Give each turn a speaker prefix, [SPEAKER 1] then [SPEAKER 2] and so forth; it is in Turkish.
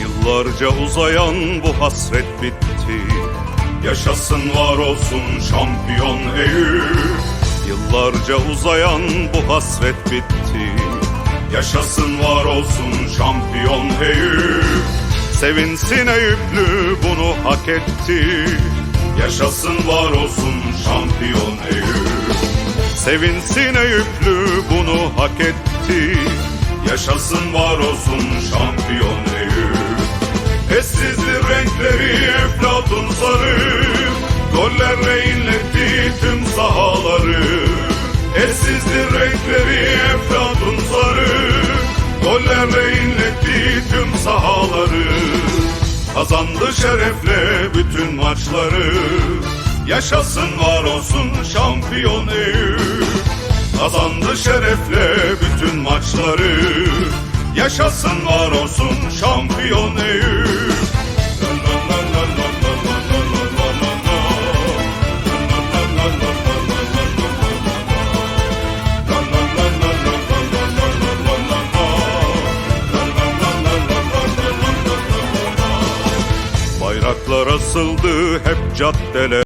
[SPEAKER 1] Yıllarca uzayan bu hasret bitti Yaşasın var olsun şampiyon Eyüp. Yıllarca uzayan bu hasret bitti. Yaşasın var olsun şampiyon Eyüp. Sevinsin Eyüplü bunu hak etti. Yaşasın var olsun şampiyon Eyüp. Sevinsin Eyüplü bunu hak etti. Yaşasın var olsun şampiyon Eyüp Eşsizdir renkleri eflatun sarı. Gollerle inletti tüm sahaları. Eşsizdir renkleri eflatun sarı. Gollerle inletti tüm sahaları. Kazandı şerefle bütün maçları. Yaşasın var olsun şampiyon Eyüp Kazandı şerefle bütün maçları. Yaşasın var olsun şampiyon Eyüp Bayraklar asıldı hep caddeler